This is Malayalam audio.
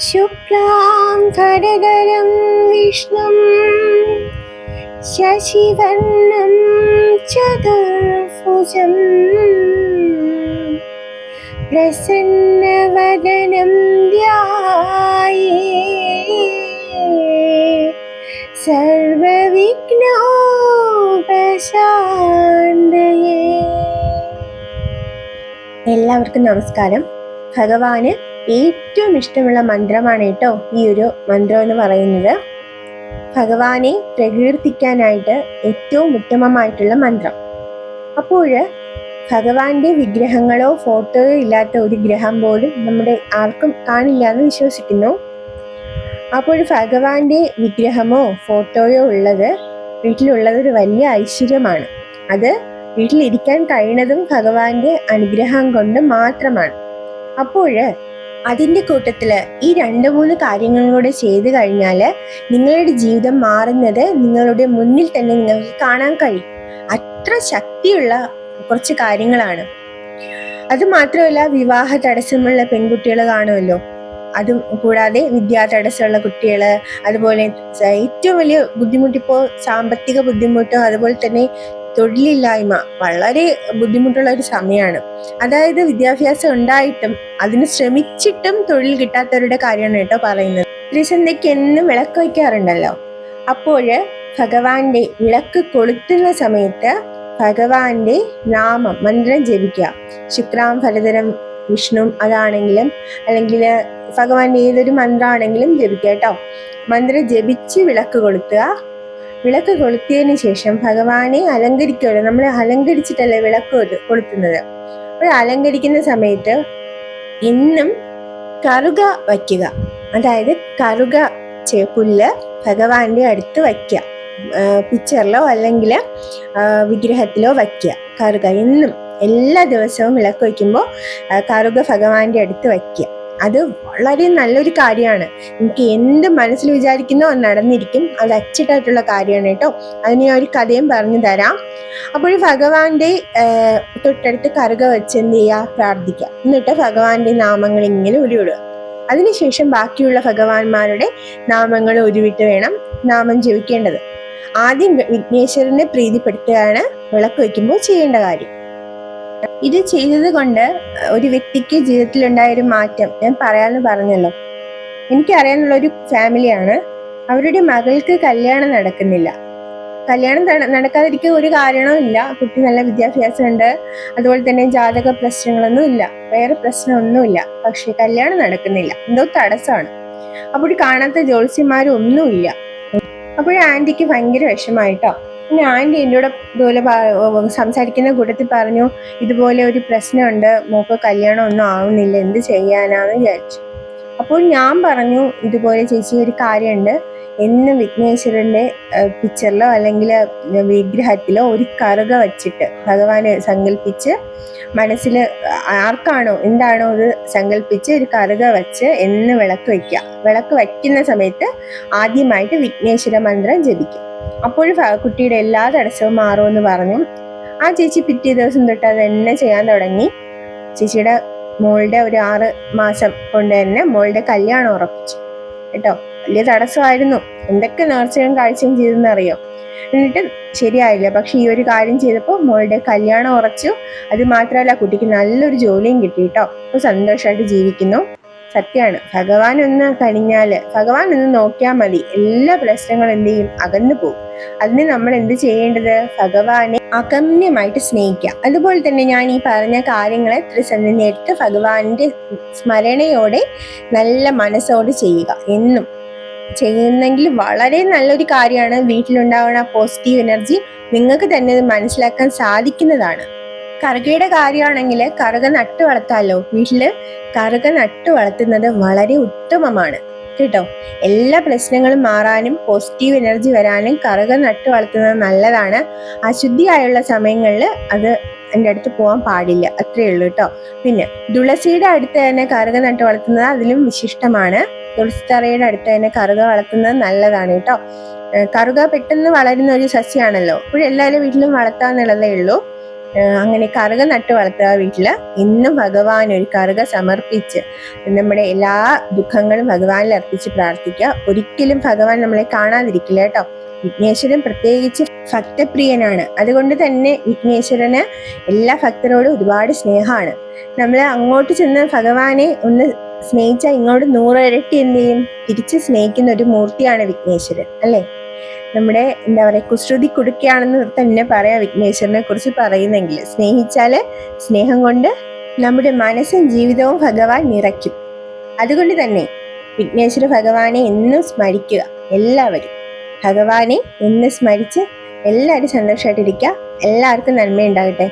शुक्लां भरधरं विष्णुं शशिवर्णं चतुर्भुजं प्रसन्नवदनं ध्याये സർവവിഘ്നോപശാന്തയേ എല്ലാവർക്കും നമസ്കാരം ഭഗവാന് ഏറ്റവും ഇഷ്ടമുള്ള മന്ത്രമാണ് കേട്ടോ ഈ ഒരു മന്ത്രം എന്ന് പറയുന്നത്. ഭഗവാനെ പ്രകീർത്തിക്കാനായിട്ട് ഏറ്റവും ഉത്തമമായിട്ടുള്ള മന്ത്രം. അപ്പോൾ ഭഗവാന്റെ വിഗ്രഹങ്ങളോ ഫോട്ടോയോ ഇല്ലാത്ത ഒരു ഗ്രഹം പോലും നമ്മുടെ ആർക്കും കാണില്ല എന്ന് വിശ്വസിക്കുന്നു. അപ്പോൾ ഭഗവാന്റെ വിഗ്രഹമോ ഫോട്ടോയോ ഉള്ളത് വീട്ടിലുള്ളത് ഒരു വലിയ ഐശ്വര്യമാണ്. അത് വീട്ടിലിരിക്കാൻ കഴിയുന്നതും ഭഗവാന്റെ അനുഗ്രഹം കൊണ്ട് മാത്രമാണ്. അപ്പോൾ അതിന്റെ കൂട്ടത്തിൽ ഈ രണ്ട് മൂന്ന് കാര്യങ്ങളിലൂടെ ചെയ്തു കഴിഞ്ഞാൽ നിങ്ങളുടെ ജീവിതം മാറുന്നത് നിങ്ങളുടെ മുന്നിൽ തന്നെ നിങ്ങൾക്ക് കാണാൻ കഴിയും. അത്ര ശക്തിയുള്ള കുറച്ച് കാര്യങ്ങളാണ്. അത് മാത്രമല്ല വിവാഹ തടസ്സമുള്ള പെൺകുട്ടികൾ കാണുമല്ലോ. അതും കൂടാതെ വിദ്യാ തടസ്സമുള്ള കുട്ടികൾ അതുപോലെ ഏറ്റവും വലിയ ബുദ്ധിമുട്ടിപ്പോ സാമ്പത്തിക ബുദ്ധിമുട്ടും അതുപോലെ തന്നെ തൊഴിലില്ലായ്മ വളരെ ബുദ്ധിമുട്ടുള്ള ഒരു സമയമാണ് അതായത് വിദ്യാഭ്യാസം ഉണ്ടായിട്ടും അതിന് ശ്രമിച്ചിട്ടും തൊഴിൽ കിട്ടാത്തവരുടെ കാര്യമാണ് കേട്ടോ പറയുന്നത്. ത്രിസന്ധ്യയ്ക്ക് എന്നും വിളക്ക് വയ്ക്കാറുണ്ടല്ലോ. അപ്പോഴ് ഭഗവാന്റെ വിളക്ക് കൊളുത്തുന്ന സമയത്ത് ഭഗവാന്റെ നാമം മന്ത്രം ജപിക്കുക. ശുക്രാം ഫലതരം വിഷ്ണു അതാണെങ്കിലും അല്ലെങ്കിൽ ഭഗവാന്റെ ഏതൊരു മന്ത്രമാണെങ്കിലും ജപിക്കുക കേട്ടോ. മന്ത്രം ജപിച്ച് വിളക്ക് കൊളുത്തുക. വിളക്ക് കൊളുത്തിയതിനു ശേഷം ഭഗവാനെ അലങ്കരിക്കുമല്ലോ നമ്മൾ അലങ്കരിച്ചിട്ടല്ലേ വിളക്ക് കൊളുത്തുന്നത്. അപ്പോൾ അലങ്കരിക്കുന്ന സമയത്ത് ഇന്നും കറുക വയ്ക്കുക. അതായത് കറുക പുല്ല് ഭഗവാന്റെ അടുത്ത് വയ്ക്കുക. പിക്ചറിലോ അല്ലെങ്കിൽ വിഗ്രഹത്തിലോ വയ്ക്കുക. കറുക എന്നും എല്ലാ ദിവസവും വിളക്ക് വയ്ക്കുമ്പോൾ കറുക ഭഗവാന്റെ അടുത്ത് വയ്ക്കുക. അത് വളരെ നല്ലൊരു കാര്യമാണ്. എനിക്ക് എന്ത് മനസ്സിൽ വിചാരിക്കുന്നോ നടന്നിരിക്കും. അത് അച്ചിട്ടായിട്ടുള്ള കാര്യമാണ് കേട്ടോ. അതിന് ഞാൻ ഒരു കഥയും പറഞ്ഞു തരാം. അപ്പോൾ ഭഗവാന്റെ തൊട്ടടുത്ത് കറുക വെച്ച് എന്ത് ചെയ്യുക പ്രാർത്ഥിക്കുക. എന്നിട്ട് ഭഗവാന്റെ നാമങ്ങൾ ഇങ്ങനെ ഉരുവിടുക. അതിനുശേഷം ബാക്കിയുള്ള ഭഗവാന്മാരുടെ നാമങ്ങൾ ഉരുവിട്ട് വേണം നാമം ജപിക്കേണ്ടത്. ആദ്യം വിഘ്നേശ്വരനെ പ്രീതിപ്പെടുത്തുകയാണ് വിളക്ക് വയ്ക്കുമ്പോൾ ചെയ്യേണ്ട കാര്യം. ഇത് ചെയ്തത് കൊണ്ട് ഒരു വ്യക്തിക്ക് ജീവിതത്തിലുണ്ടായ ഒരു മാറ്റം ഞാൻ പറയാമെന്ന് പറഞ്ഞല്ലോ. എനിക്കറിയാനുള്ള ഒരു ഫാമിലിയാണ്. അവരുടെ മകൾക്ക് കല്യാണം നടക്കുന്നില്ല. കല്യാണം നട- നടക്കാതിരിക്കാൻ ഒരു കാരണവും ഇല്ല. കുട്ടി നല്ല വിദ്യാഭ്യാസം ഉണ്ട് അതുപോലെ തന്നെ ജാതക പ്രശ്നങ്ങളൊന്നും ഇല്ല. വേറെ പ്രശ്നമൊന്നുമില്ല. പക്ഷെ കല്യാണം നടക്കുന്നില്ല. എന്തോ തടസ്സമാണ്. അപ്പോൾ കാണാത്ത ജ്യോത്സ്യന്മാരും ഒന്നുമില്ല. അപ്പോൾ ആന്റിക്ക് ഭയങ്കര വിഷമായിട്ടോ പിന്നെ ആന്റി എന്നോട് ഇതുപോലെ സംസാരിക്കുന്ന കൂട്ടത്തിൽ പറഞ്ഞു ഇതുപോലെ ഒരു പ്രശ്നമുണ്ട് മോക്ക് കല്യാണം ഒന്നും ആവുന്നില്ല എന്ത് ചെയ്യാനാന്ന് വിചാരിച്ചു. അപ്പോൾ ഞാൻ പറഞ്ഞു ഇതുപോലെ ചേച്ചി ഒരു കാര്യമുണ്ട് എന്ന് വിഘ്നേശ്വരന്റെ പിക്ചറിലോ അല്ലെങ്കിൽ വിഗ്രഹത്തിലോ ഒരു കറുക വച്ചിട്ട് ഭഗവാനെ സങ്കല്പിച്ച് മനസ്സിൽ ആർക്കാണോ എന്താണോ അത് സങ്കല്പിച്ച് ഒരു കറുക വച്ച് എന്ന് വിളക്ക് വയ്ക്കുക. വിളക്ക് വയ്ക്കുന്ന സമയത്ത് ആദ്യമായിട്ട് വിഘ്നേശ്വര മന്ത്രം ജപിക്കും. അപ്പോൾ കുട്ടിയുടെ എല്ലാ തടസ്സവും മാറുമെന്ന് പറഞ്ഞു. ആ ചേച്ചി പിറ്റേ ദിവസം തൊട്ട് അത് തന്നെ ചെയ്യാൻ തുടങ്ങി. ചേച്ചിയുടെ മോളുടെ ഒരു ആറ് മാസം കൊണ്ട് തന്നെ മോളുടെ കല്യാണം ഉറപ്പിച്ചു. കേട്ടോ? വലിയ തടസ്സമായിരുന്നു. എന്തൊക്കെ നേർച്ചയും കാഴ്ചയും ചെയ്തെന്ന് അറിയോ എന്നിട്ട് ശരിയായില്ല. പക്ഷെ ഈ ഒരു കാര്യം ചെയ്തപ്പോൾ മോളുടെ കല്യാണം ഉറച്ചു. അത് മാത്രമല്ല കുട്ടിക്ക് നല്ലൊരു ജോലിയും കിട്ടി കേട്ടോ. അപ്പൊ സന്തോഷമായിട്ട് ജീവിക്കുന്നു. സത്യമാണ്. ഭഗവാൻ ഒന്ന് കഴിഞ്ഞാൽ ഭഗവാൻ ഒന്ന് നോക്കിയാൽ മതി. എല്ലാ പ്രശ്നങ്ങളും എന്ത് ചെയ്യും? അകന്നു പോകും. അതിന് നമ്മൾ എന്ത് ചെയ്യേണ്ടത്? ഭഗവാനെ അഗമ്യമായിട്ട് സ്നേഹിക്കുക. അതുപോലെ തന്നെ ഞാൻ ഈ പറഞ്ഞ കാര്യങ്ങളെ ത്രിസന്ധി നേരത്ത് ഭഗവാന്റെ സ്മരണയോടെ നല്ല മനസ്സോടെ ചെയ്യുക. എന്നും ചെയ്യുന്നെങ്കിൽ വളരെ നല്ലൊരു കാര്യമാണ്. വീട്ടിലുണ്ടാവുന്ന പോസിറ്റീവ് എനർജി നിങ്ങൾക്ക് തന്നെ ഇത് മനസ്സിലാക്കാൻ സാധിക്കുന്നതാണ്. കറുകയുടെ കാര്യമാണെങ്കിൽ കറുക നട്ടു വളർത്താമല്ലോ വീട്ടിൽ കറുക നട്ടു വളർത്തുന്നത് വളരെ ഉത്തമമാണ്. കേട്ടോ? എല്ലാ പ്രശ്നങ്ങളും മാറാനും പോസിറ്റീവ് എനർജി വരാനും കറുക നട്ടു വളർത്തുന്നത് നല്ലതാണ്. അശുദ്ധിയായുള്ള സമയങ്ങളിൽ അത് എന്റെ അടുത്ത് പോകാൻ പാടില്ല. അത്രയേ ഉള്ളൂ കേട്ടോ. പിന്നെ തുളസിയുടെ അടുത്ത് തന്നെ കറുക നട്ട് വളർത്തുന്നത് അതിലും വിശിഷ്ടമാണ്. തുളസിത്തറയുടെ അടുത്ത് തന്നെ കറുക വളർത്തുന്നത് നല്ലതാണ് കേട്ടോ. കറുക പെട്ടെന്ന് വളരുന്ന ഒരു സസ്യമാണല്ലോ ഇപ്പോഴും എല്ലാവരും വീട്ടിലും വളർത്താന്നുള്ളതേ ഉള്ളൂ. അങ്ങനെ കറുക നട്ട് വളർത്തുക വീട്ടിൽ ഇന്നും ഭഗവാൻ ഒരു കറുക സമർപ്പിച്ച് നമ്മുടെ എല്ലാ ദുഃഖങ്ങളും ഭഗവാനിൽ അർപ്പിച്ച് പ്രാർത്ഥിക്കുക. ഒരിക്കലും ഭഗവാൻ നമ്മളെ കാണാതിരിക്കില്ല കേട്ടോ. വിഘ്നേശ്വരൻ പ്രത്യേകിച്ച് ഭക്തപ്രിയനാണ്. അതുകൊണ്ട് തന്നെ വിഘ്നേശ്വരന് എല്ലാ ഭക്തരോടും ഒരുപാട് സ്നേഹമാണ്. നമ്മൾ അങ്ങോട്ട് ചെന്ന് ഭഗവാനെ ഒന്ന് സ്നേഹിച്ചാൽ ഇങ്ങോട്ട് നൂറിരട്ടി എന്ത് ചെയ്യും? തിരിച്ച് സ്നേഹിക്കുന്ന ഒരു മൂർത്തിയാണ് വിഘ്നേശ്വരൻ അല്ലേ? നമ്മുടെ എന്താ പറയുക കുശ്രുതി കുടുക്കുകയാണെന്ന് തന്നെ പറയാം വിഘ്നേശ്വരനെ കുറിച്ച് പറയുന്നെങ്കിൽ സ്നേഹിച്ചാൽ സ്നേഹം കൊണ്ട് നമ്മുടെ മനസ്സും ജീവിതവും ഭഗവാൻ നിറയ്ക്കും. അതുകൊണ്ട് തന്നെ വിഘ്നേശ്വര ഭഗവാനെ എന്നും സ്മരിക്കുക എല്ലാവരും. ഭഗവാനെ എന്ന് സ്മരിച്ച് എല്ലാവരും സന്തോഷമായിട്ടിരിക്കുക എല്ലാവർക്കും നന്മയുണ്ടാകട്ടെ.